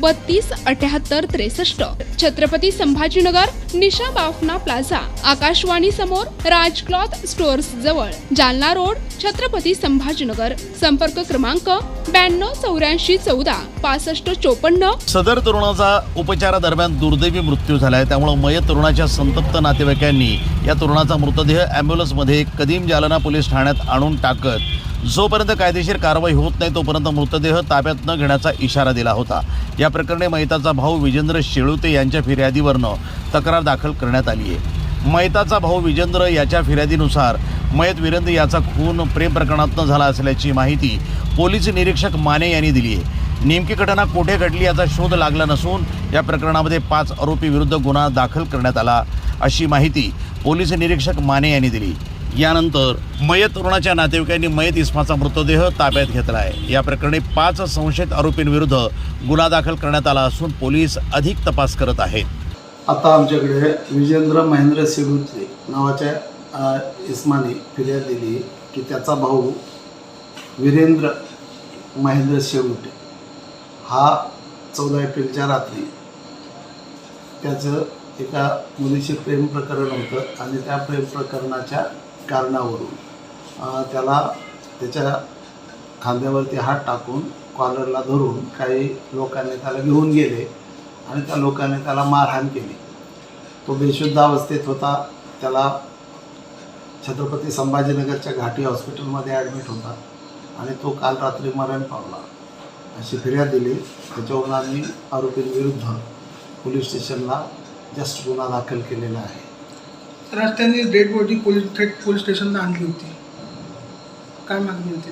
बत्तीस अठ्याहत्तर त्रेसष्ट. छत्रपती संभाजीनगर निशा बाफना प्लाझा. आकाशवाणी समोर राज क्लॉथ स्टोअर्स जवळ. जालना रोड छत्रपती संभाजीनगर. संपर्क क्रमांक ब्याण्णव चौऱ्याऐंशी चौदा पासष्ट चोपन्न. सदर तरुणाचा उपचारादरम्यान दुर्दैवी मृत्यू झालाय. त्यामुळे मयत तरुणाच्या संतप्त नातेवाईकांनी या तरुणाचा मृतदेह ॲम्ब्युलन्समध्ये कदीम जालना पोलीस ठाण्यात आणून टाकत जोपर्यंत कायदेशीर कारवाई होत नाही तोपर्यंत मृतदेह ताब्यात न घेण्याचा इशारा दिला होता. या प्रकरणी मैताचा भाऊ विजेंद्र शेळुते यांच्या फिर्यादीवरनं तक्रार दाखल करण्यात आली आहे. मैताचा भाऊ विजेंद्र याच्या फिर्यादीनुसार मयत वीरेंद्र याचा खून प्रेम प्रकरणातनं झाला असल्याची माहिती पोलीस निरीक्षक माने यांनी दिली आहे. नेमकी घटना कुठे घडली याचा शोध लागला नसून या प्रकरणामध्ये पाच आरोपी विरुद्ध गुन्हा दाखल करण्यात आला अशी माहिती पोलीस निरीक्षक माने यांनी दिली. यानंतर मयत तरुणाच्या नातेवाईकांनी मयत इस्माचा मृतदेह ताब्यात घेतला आहे या प्रकरणी पाच संशयित आरोपींविरुद्ध गुन्हा दाखल करण्यात आला असून पोलीस अधिक तपास करत आहेत. आता आमच्याकडे विजेंद्र महेंद्र सिडुत्रे नावाच्या इस्माने फिर्याद दिली की त्याचा भाऊ वीरेंद्र महेंद्र शेवटे. हा चौदा एप्रिलच्या रात्री त्याचं एका मुलीशी प्रेम प्रकरण होतं आणि त्या प्रेम प्रकरणाच्या कारणावरून. त्याला त्याच्या खांद्यावरती हात टाकून कॉलरला धरून काही लोकांनी त्याला घेऊन गेले आणि त्या लोकांनी त्याला मारहाण केली. तो बेशुद्ध अवस्थेत होता. त्याला छत्रपती संभाजीनगरच्या घाटी हॉस्पिटलमध्ये ॲडमिट होता आणि तो काल रात्री मरण पावला. अशी फिर्याद दिली. त्याच्यावरून आम्ही आरोपींविरुद्ध पोलीस स्टेशनला जस्ट गुन्हा दाखल केलेला आहे. तर आज त्यांनी डेड बॉडी पोलीस थेट पोलीस स्टेशनला आणली होती. काय मागणी होती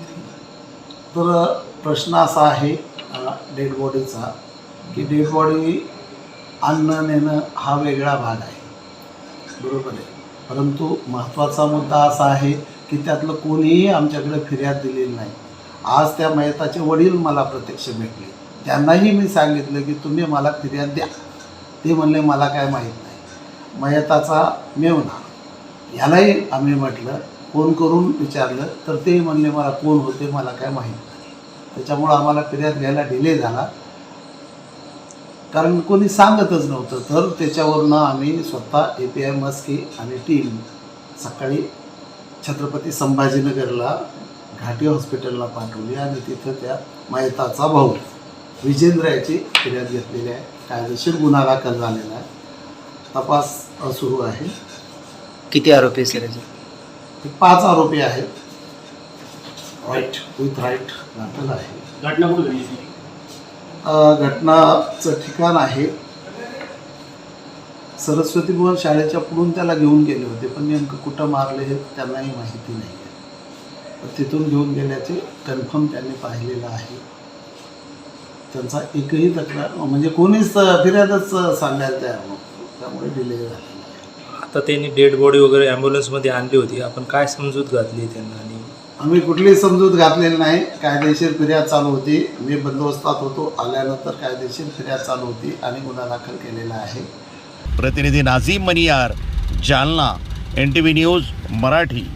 तर प्रश्न असा आहे डेड बॉडीचा की डेड बॉडी आणणं नेणं हा वेगळा भाग आहे. बरोबर आहे. परंतु महत्त्वाचा मुद्दा असा आहे की त्यातलं कोणीही आमच्याकडे फिर्याद दिलेली नाही. आज त्या मयताचे वडील मला प्रत्यक्ष भेटले. त्यांनाही मी सांगितलं की तुम्ही मला फिर्याद द्या. ते म्हणले मला काय माहीत नाही. मयताचा मेवना ह्यालाही आम्ही म्हटलं फोन करून विचारलं तर ते म्हणले मला कोण होते मला काय माहीत नाही. त्याच्यामुळं आम्हाला फिर्याद घ्यायला डिले झाला. कारण कोणी सांगतच नव्हतं तर त्याच्यावरनं आम्ही स्वतः ए पी आय मस्के आणि टीम सकाळी छत्रपती संभाजीनगरला घाटी हॉस्पिटलला पाठवली आणि तिथं त्या मयताचा भाऊ विजेंद्र याची फिर्याद घेतलेली आहे. कायदेशीर गुन्हा दाखल झालेला आहे. तपास सुरू आहे. किती आरोपी सर पाच आरोपी आहेत. राईट विथ राईट दाखल आहे. घटना कुठे घडली घटनाचं ठिकाण आहे. सरस्वती भुवन शाळेच्या पुढून त्याला घेऊन गेले होते पण नेमकं कुठं मारले हे त्यांनाही माहिती नाही आहे पण तिथून घेऊन गेल्याचे कन्फर्म त्यांनी पाहिलेलं आहे. त्यांचा एकही तक्रार म्हणजे कोणीच फिर्यादच सांगायला तयार नव्हतं. त्यामुळे डिले आता त्यांनी डेड बॉडी वगैरे ॲम्ब्युलन्समध्ये आणली होती. आपण काय समजूत घातली त्यांना आणि आम्ही कुठलीही समजूत घातलेली नाही. कायदेशीर फिर्याद चालू होती. मी बंदोबस्तात होतो. आल्यानंतर कायदेशीर फिर्याद चालू होती आणि गुन्हा दाखल केलेला आहे. प्रतिनिधी Nazim Maniyar Jalna. N T V news Marathi.